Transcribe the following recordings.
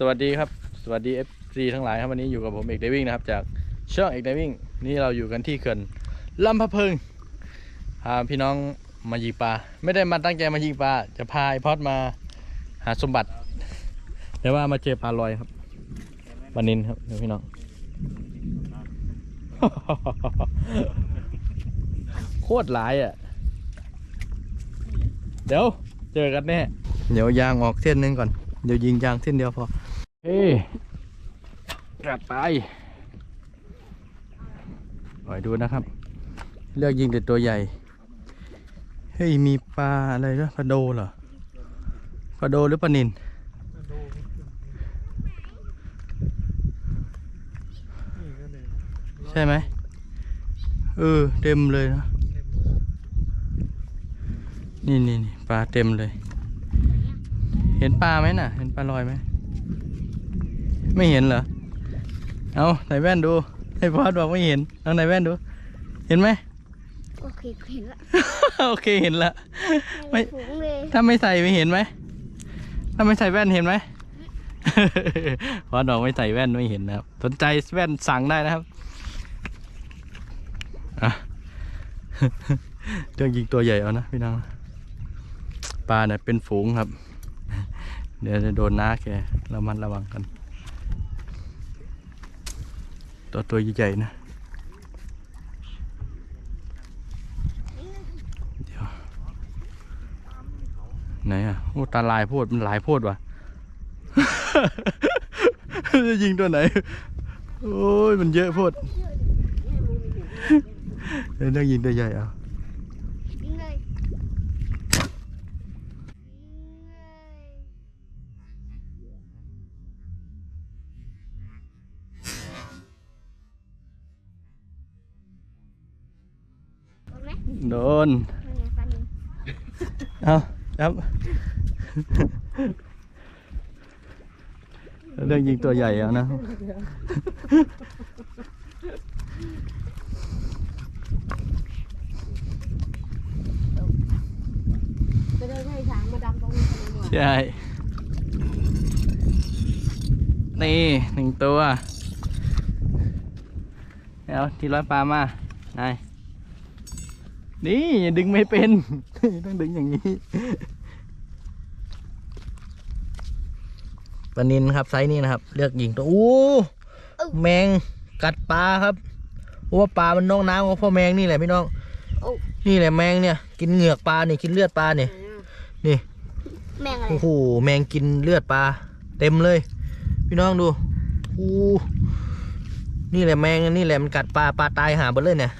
สวัสดีครับสวัสดี FC ทั้งหลายครับวันนี้อยู่กับผมเอกเดวิ่งนะครับจากช่องเอกเดวิ่งนี่เราอยู่กันที่เขื่อนลำพะเพิงพาพี่น้องมายิงปลาไม่ได้มาตั้งใจมายิงปลาจะพาไอพอดมาหาสมบัติ แต่ว่ามาเจอปลาลอยครับปลานินครับเดี๋ยวพี่น้อง โคตรหลายอะ เดี๋ยวเจอกันแน่เดี๋ยวยางออกเส้นหนึงก่อนเดี๋ยวยิงยางเส้นเดียวพอ เฮ้ยกลับไปคอยดูนะครับ เลือกยิงแต่ตัวใหญ่ เฮ้ย มีปลาอะไรด้วยปลาโดเหรอปลาโดหรือปลานินใช่ไหมเออ เต็มเลยนะ นี่นี่ปลาเต็มเลย เห็นปลาไหมน่ะ เห็นปลาลอยไหม ไม่เห็นเหรอ เอาใส่แว่นดู ให้พอดบอกไม่เห็น เอาใส่แว่นดู เห็นไหม โอเคเห็นละ โอเคเห็นละ ไม่ฝูงเลยถ้าไม่ใส่ไม่เห็นไหม ถ้าไม่ใส่แว่นเห็นไหม พอดบอกไม่ใส่แว่นไม่เห็นนะครับ สนใจแว่นสั่งได้นะครับอะเรื่องยิงตัวใหญ่เอานะพี่น้องปลาเนี่ยเป็นฝูงครับ เดี๋ยวจะโดนน้าแกระมัดระวังกัน ตัวตัวใหญ่ๆนะเดี๋ยวไหนอะโอ้ตาลายโพดมันหลายโพดว่ะ จะยิงตัวไหน โอ้ยมันเยอะโพดเดี๋ยวต้องยิงตัวใหญ่เอา โดนไหมโดนนั่นไงฟันหนึ่งเอาครับเรื่องยิงตัวใหญ่เอานะจะได้ให้ช้างมาดำตรงนี้ทำไมหมดใช่ นี่หนึ่งตัวเอาที่ร้อยปลามา นาย นี่อย่าดึงไม่เป็น ต้องดึงอย่างนี้ปลานินครับไซส์นี้นะครับ เลือกยิงตัวโอ้แมงกัดปลาครับเพราะว่าปลามันนอกน้ำเพราะแมงนี่แหละพี่น้องโอ้นี่แหละแมงเนี่ย กินเหงือกปลาเนี่ยกินเลือดปลาเนี่ยนี่แม่งอะไรโอ้โหแมงกินเลือดปลาเต็มเลย พี่น้องดูโอ้นี่แหละแมงนี่แหละมันกัดปลาปลาตายหาหมดเลยเนี่ย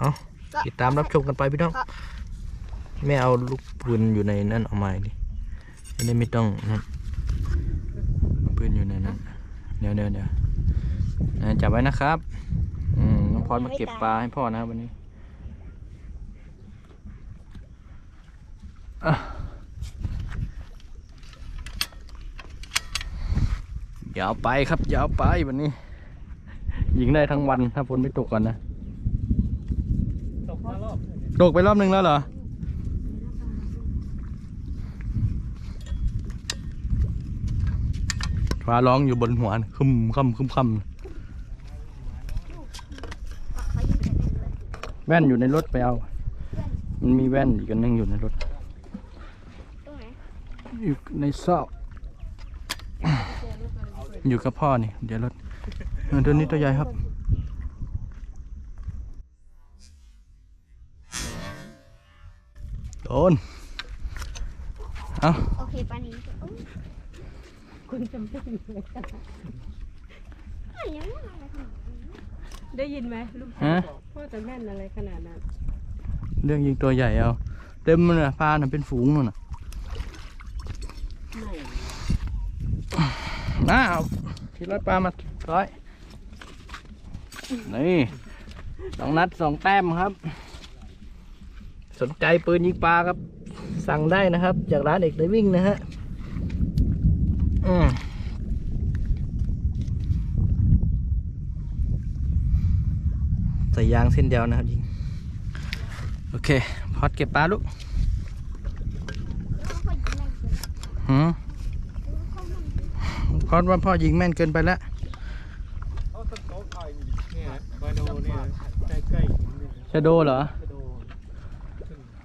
เอาติดตามรับชมกันไปพี่น้องไม่เอาลูกปืนอยู่ในนั้นเอามาดิอันนี้ไม่ต้องนั่นปืนอยู่ในนั้นเดี๋ยวเดี๋ยวเดี๋ยวจับไว้นะครับอืมน้องพอดมาเก็บปลาให้พ่อนะครับวันนี้อะยาวไปครับยาวไปวันนี้ ยิงได้ทั้งวันถ้าฝนไม่ตกก่อนนะารอบตกไปรอบนึงแล้วเหรอ ฟ้าร้องอยู่บนหัวคึมค่ำคึมค่ำเขาแต่แม่งเลยแว่นอยู่ในรถไปเอา มันมีแว่นอีกอันนึงอยู่ในรถอยู่ในซอกอยู่กับพ่อนี่ เดี๋ยวรถเออตัวนี้ตัวใหญ่ครับ นเอาโอเคปลานี้โอ้ยคุณจำเป็นเลยอะไรยังไม่อะไรขนาดนี้ได้ยินไหมลูกฮะพ่อจะแม่นอะไรขนาดนั้น เรื่องยิงตัวใหญ่เอา เต็มมันน่ะปลาน่ะเป็นฝูงนู่นน่ะไม่น้าเอาที่ร้อยปลามาร้อย นี่สองนัดสองแต้มครับ สนใจปืนยิงปลาครับ สั่งได้นะครับ จากร้านเอกไดวิ่งนะฮะอืมใส่ยางเส้นเดียวนะครับยิงโอเค พอดเก็บปลาลูกแล้วก็ยิงแม่งเลยหืมเเพราะว่าพ่อยิงแม่นเกินไปแล้วเขาต้นโต๊ะไทยนี่เนี่ยบาโดเนี่ยใกล้ใกล้ๆหินเนี่ยชะโดเหรอบาโดขึ้น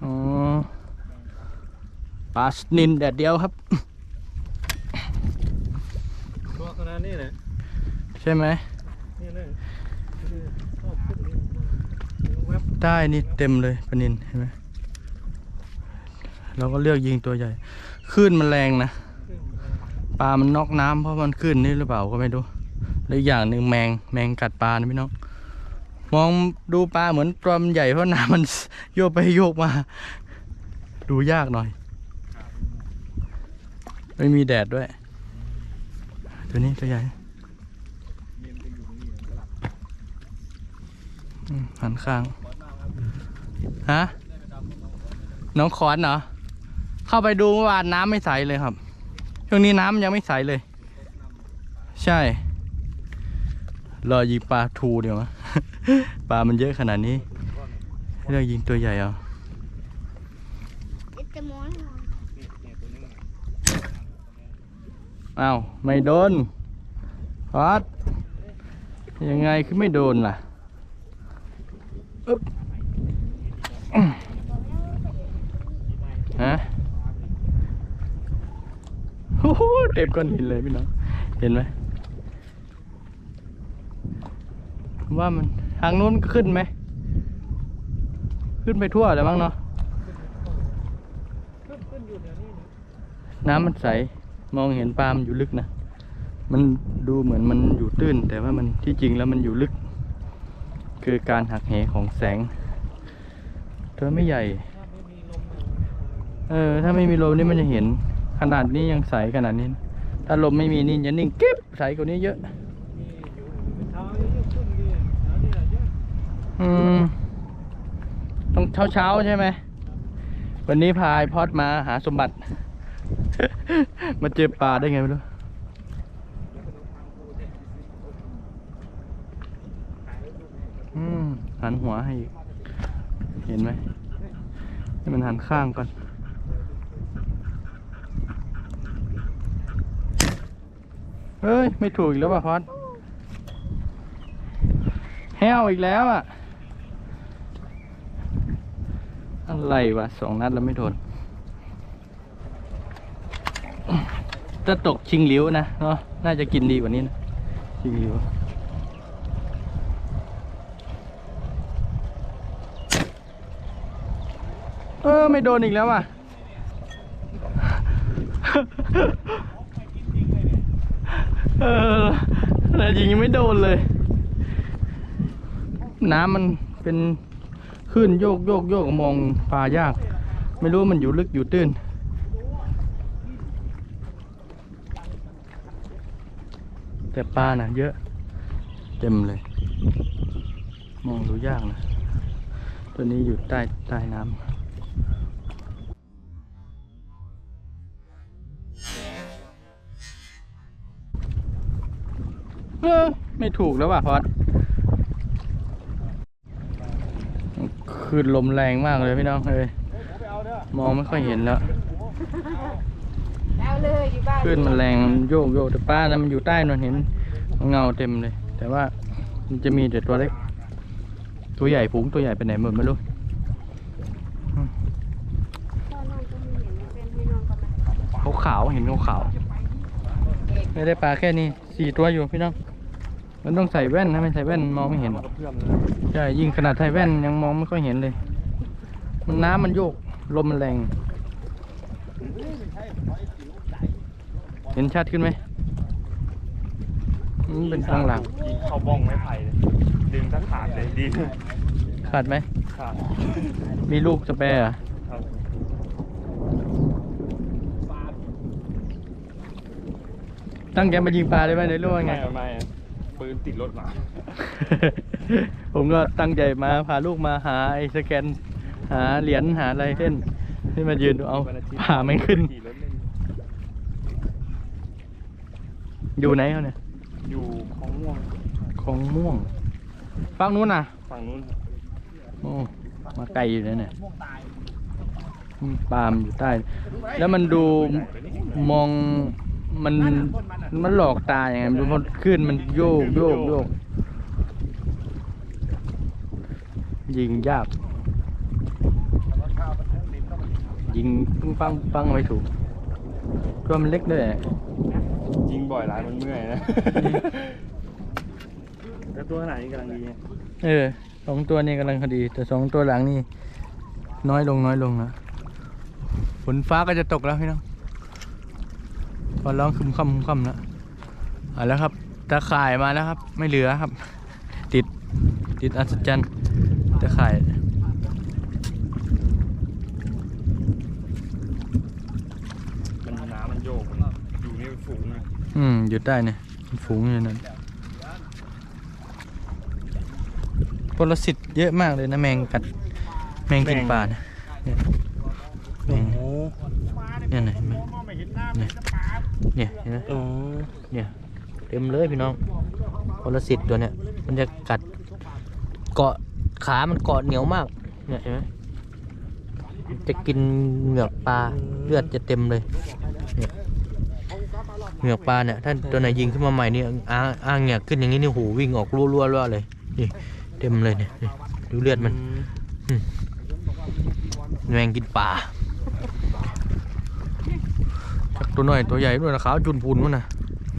อ๋อปลาสนินแดดเดียวครับ ตัวขนาดนี้นะใช่ไหมนี่เลยคือชอบขึ้นนี่แวบใต้นี่เต็มเลยปลานินเห็นไหมเราก็เลือกยิงตัวใหญ่คลื่นมันแรงนะปลามันนอกน้ำเพราะมันขึ้นนี่หรือเปล่าก็ไม่รู้แล้วอีกอย่างหนึ่งแมงแมงกัดปลานะพี่น้อง มองดูปลาเหมือนตัวมันใหญ่เพราะน้ำมันโยกไปโยกมา ดูยากหน่อย ไม่มีแดดด้วย ตัวนี้ตัวใหญ่หันข้าง ฮะ น้องขอนเหรอ เข้าไปดูเมื่อวานน้ำไม่ใสเลยครับ ช่วงนี้น้ำยังไม่ใสเลย ใช่ รอยิงปลาทูเดี๋ยวมะ ปลามันเยอะขนาดนี้เลือกยิงตัวใหญ่เอาเอ็ดจะม้อนนอนอ้าวไม่โดนพอดยังไงคือไม่โดนล่ะอึ๊บฮะโอ้โหเต็มก้อนหินเลยพี่น้อง เห็นไหม ว่ามันทางนู้นขึ้นไหม ขึ้นไปทั่วเลยมั้งเนาะน้ำมันใส มองเห็นปลามันอยู่ลึกนะ มันดูเหมือนมันอยู่ตื้น แต่ว่ามันที่จริงแล้วมันอยู่ลึก คือการหักเหของแสงตัวไม่ใหญ่ เออ ถ้าไม่มีลมนี่มันจะเห็น ขนาดนี้ยังใสขนาดนี้ ถ้าลมไม่มีนี่จะนิ่งกิ๊บใสกว่านี้เยอะ มีอยู่เช้าเยอะๆขึ้นดีเช้านี่แหละเยอะ อืมต้องเช้าเช้าใช่ไหม วันนี้พายพอดมาหาสมบัติ มาเจอปลาได้ไงไม่รู้ อืม หันหัวให้อีก เห็นไหม ให้มันหันข้างก่อนเฮ้ย ไม่ถูกอีกแล้วป่ะพอดแห้วอีกแล้วอะ อะไรวะสองนัดแล้วไม่โดนจะตกชิงหลิวนะเนาะน่าจะกินดีกว่านี้นะชิงหลิวเออไม่โดนอีกแล้วอะเออแต่ยิงยังไม่โดนเลย น้ำมันเป็น ขึ้นโยกโยกโยกมองปลายาก ไม่รู้มันอยู่ลึกอยู่ตื้น แต่ปลาน่ะเยอะ เต็มเลย มองดูยากนะ ตัวนี้อยู่ใต้ใต้น้ำเออไม่ถูกแล้วว่ะพอด คืนลมแรงมากเลยพี่น้องเอ้ยมองไม่ค่อยเห็นแล้วเอาเลยอยู่บ้านคลื่นมันแรงโยกโยกแต่ป้านะมันอยู่ใต้นนเห็นเงาเต็มเลย แต่ว่ามันจะมีแต่ตัวเล็ก ตัวใหญ่ฝูงตัวใหญ่ไปไหนหมดไม่รู้พ่อนอนก็มีเห็นเป็นให้นอนก่อนนะขาวขาวๆเห็นขาวขาวๆไม่ได้ปลาแค่นี้สี่ตัวอยู่พี่น้อง มันต้องใส่แว่นถ้าไม่ใส่แว่นมองไม่เห็นกับเพื่อนเลยใช่ยิ่งขนาดใส่แว่นยังมองไม่ค่อยเห็นเลย มันน้ำมันโยกลมมันแรง เห็นชัดขึ้นไหมมันเป็นข้างหลังยิงเข้าบ้องไม้ไผ่เลยดึงทั้งขาดเลยดีขาดไหมขาดมีลูกสเปรย์เหรอครับตั้งใจมายิงปลาได้ไหมในรู้ว่าไงไม่ไม่ ปืนติดรถมา ผมก็ตั้งใจมาพาลูกมาหาไอ้สแกน หาเหรียญหาอะไรเล่นให้มายืนดูเอาวันอาทิตย์ผ่าไม่ขึ้น ขี่รถเล่นอยู่ไหนเขาเนี่ยอยู่ของม่วงของม่วงฝั่งนู้นน่ะฝั่งนู้นโอ้มาไกลอยู่นะเนี่ยอืมปลามนอยู่ใต้ แล้วมันดูมอง มันมันหลอกตาอย่างไงมันมันขึ้นมันโยกโยกโยกยิงยากยิงปึ้งปังปังไม่ถูกตัวมันเล็กด้วยยิงบ่อยหลายมันเมื่อยนะแต่ตัวขนาดนี้กำลังดีเออสองตัวนี้กำลังพอดี แต่สองตัวหลังนี่น้อยลงน้อยลงนะฝนฟ้าก็จะตกแล้วพี่น้อง พอร้องคึมค่ำคึมค่ำแล้วเอาแล้วครับตะข่ายมาแล้วครับ ไม่เหลือครับ ติดติดอัศจรรย์ตะข่ายมันน้ำมันโยกมันอยู่นี่มันฝูงนะอืมหยุดได้เนี่ยมันฝูงอยู่นั่นปรสิตเยอะมากเลยนะแมงกัดแมงกินปลาเนี่ยเนี่ยแมงเนี่ยไหนแมงเนี่ย เนี่ยเห็นไหมโอ้เนี่ยเต็มเลยพี่น้องปรสิตตัวเนี้ยมันจะกัดเกาะขามันเกาะเหนียวมากเนี่ยเห็นไหมมันจะกินเหงือกปลาเลือดจะเต็มเลยเนี่ยเหงือกปลาเนี่ยถ้าตัวไหนยิงขึ้นมาใหม่นี่อ้าอ้างเหงือกขึ้นอย่างนี้นี่หูวิ่งออกรัวๆๆเลยนี่เต็มเลยเนี่ยนี่ดูเลือดมันแมงกินป่าจัก ตัวน้อยตัวใหญ่ด้วยนะขาวจุนพูนมั้งนะ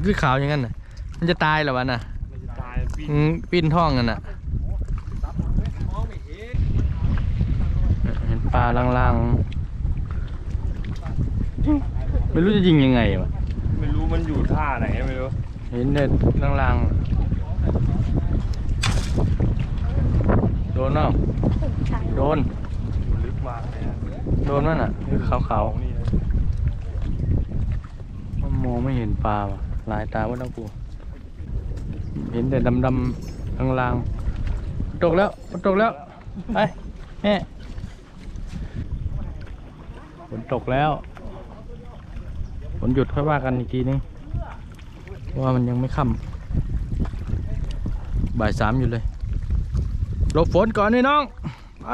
คือขาวอย่างนั้นน่ะมันจะตายเหรอวะน่ะมันจะตายปีนอืมปิ้นท้องกันน่ะเห็นปลาลางๆ ไม่รู้จะยิงยังไงวะไม่รู้มันอยู่ท่าไหนไม่รู้ เห็นเด็ดลางๆ โดนเปล่าโดนอยู่ลึกมากเลยนะโดนมั้งน่ะคือขาวของนี่นะๆ มองไม่เห็นปลาว่ะลายตาว่าต้องกลัวเห็นแต่ดำๆลางๆตกแล้วตกแล้วไปแม่ฝนตกแล้วฝนหยุดค่อยว่ากันอีกทีนึงเพราะว่ามันยังไม่ค่ำบ่ายสามอยู่เลยหลบฝนก่อนนี่น้องไป